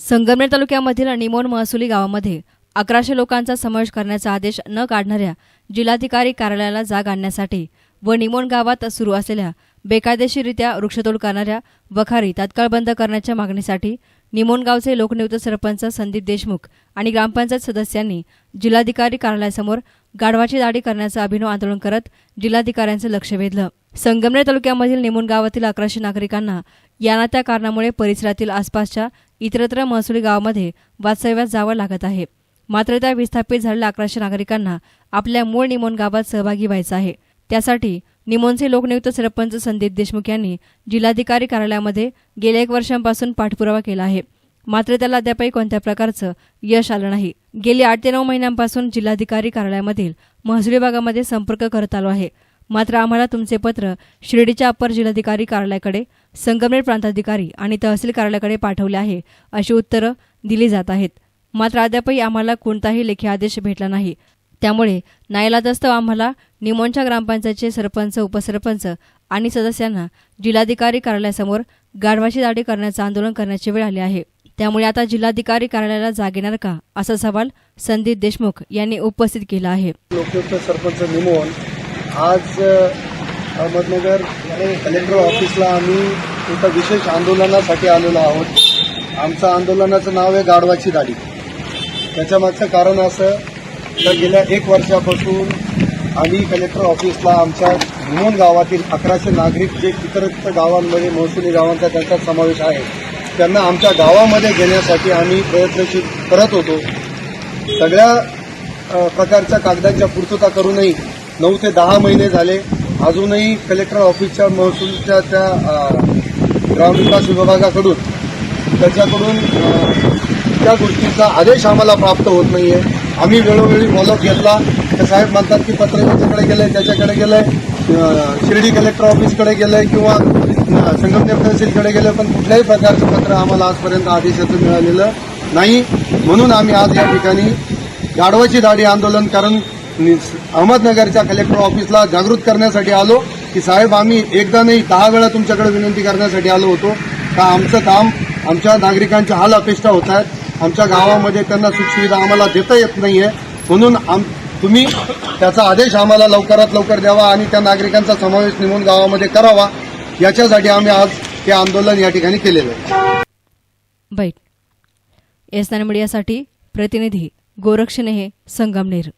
संगमनेर तालुक्यामधील निमोन महसुली गावामध्ये अकराशे लोकांचा समावेश करण्याचा आदेश न काढणाऱ्या जिल्हाधिकारी कार्यालयाला जाग आणण्यासाठी व निमोन गावात सुरू असलेल्या बेकायदेशीररित्या वृक्षतोड करणाऱ्या वखारी तात्काळ बंद करण्याच्या मागणीसाठी निमोन गावचे लोकनियुक्त सरपंच संदीप देशमुख आणि ग्रामपंचायत सदस्यांनी जिल्हाधिकारी कार्यालयासमोर गाढवाची दाढी करण्याचं अभिनव आंदोलन करत जिल्हाधिकाऱ्यांचं लक्ष वेधलं. संगमनेर तालुक्यामधील निमून गावातील अकराशे नागरिकांना याना त्या कारणामुळे परिसरातील आसपासच्या इतरत्र महसुली गावामध्ये वास्तव्यात जावं लागत आहे. मात्र त्या विस्थापित झालेल्या अकराशे नागरिकांना आपल्या मूळ निमोन गावात सहभागी व्हायचं आहे. त्यासाठी निमोनचे लोकनियुक्त सरपंच संदीप देशमुख यांनी जिल्हाधिकारी कार्यालयामध्ये गेल्या एक वर्षांपासून पाठपुरावा केला आहे. मात्र त्याला अद्यापही कोणत्या प्रकारचं यश आलं नाही. गेली आठ ते नऊ महिन्यांपासून जिल्हाधिकारी कार्यालयामधील महसूल विभागामध्ये संपर्क करत आलो आहे. मात्र आम्हाला तुमचे पत्र शिर्डीच्या अप्पर जिल्हाधिकारी कार्यालयाकडे संगमनेर प्रांताधिकारी आणि तहसील कार्यालयाकडे पाठवले आहे अशी उत्तरं दिली जात आहेत. मात्र अद्यापही आम्हाला कोणताही लेखी आदेश भेटला नाही. त्यामुळे नाईलाजास्तव आम्हाला निमोनच्या ग्रामपंचायतचे सरपंच उपसरपंच आणि सदस्यांना जिल्हाधिकारी कार्यालयासमोर गाढवाची दाढी करण्याचं आंदोलन करण्याची वेळ आली आहे. त्यामुळे आता जिल्हाधिकारी कार्यालयाला जाग येणार का? असा सवाल संदीप देशमुख यांनी उपस्थित केला आहे. लोकयुक्त सरपंच निमोहन आज अहमदनगर कलेक्टर ऑफिसला आम्ही एका विशेष आंदोलनासाठी आलेलो आहोत. आमचं आंदोलनाचं नाव आहे गाढवाची दाढी. त्याच्यामागचं कारण असं तर गेल्या एक वर्षापासून आम्ही कलेक्टर ऑफिसला आमच्या निमोन गावातील अकराशे नागरिक जे इतरत्र गावांमध्ये महसुली गावांचा त्यांचा समावेश आहे त्यांना आमच्या गावामध्ये घेण्यासाठी आम्ही प्रयत्नशील करत होतो. सगळ्या प्रकारच्या कागदांच्या पूर्तता करूनही नऊ ते दहा महिने झाले. अजूनही कलेक्टर ऑफिसच्या महसूलच्या त्या ग्रामविकास विभागाकडून त्याच्याकडून त्या गोष्टीचा आदेश आम्हाला प्राप्त होत नाही आहे आम्ही वेळोवेळी फॉलोअप घेतला. तर साहेब म्हणतात की पत्र त्याच्याकडे आहे त्याच्याकडे गेलं आहे शिर्डी कलेक्टर ऑफिसकडे गेलं आहे किंवा संगमनेर तहसीलकडे गेलं पण कुठल्याही प्रकारचं पत्र आम्हाला आजपर्यंत आदेशाचं मिळालेलं नाही. म्हणून आम्ही आज या ठिकाणी गाढवाची दाढी आंदोलन कारण अहमदनगरच्या कलेक्टर ऑफिसला जागृत करण्यासाठी आलो की साहेब आम्ही एकदा नाही दहा वेळा तुमच्याकडे विनंती करण्यासाठी आलो होतो. का आमचं काम आमच्या नागरिकांच्या हाल अपेक्षा होत आहेत. आमच्या गावामध्ये त्यांना सुखसुविधा आम्हाला देता येत नाहीये. म्हणून आम तुम्ही त्याचा आदेश आम्हाला लवकरात लवकर द्यावा आणि त्या नागरिकांचा समावेश निमून गावामध्ये करावा. याच्यासाठी आम्ही आज हे आंदोलन या ठिकाणी केलेलं आहे. बैठ. एस मीडियासाठी प्रतिनिधी गोरक्षनेहे संगमनेर.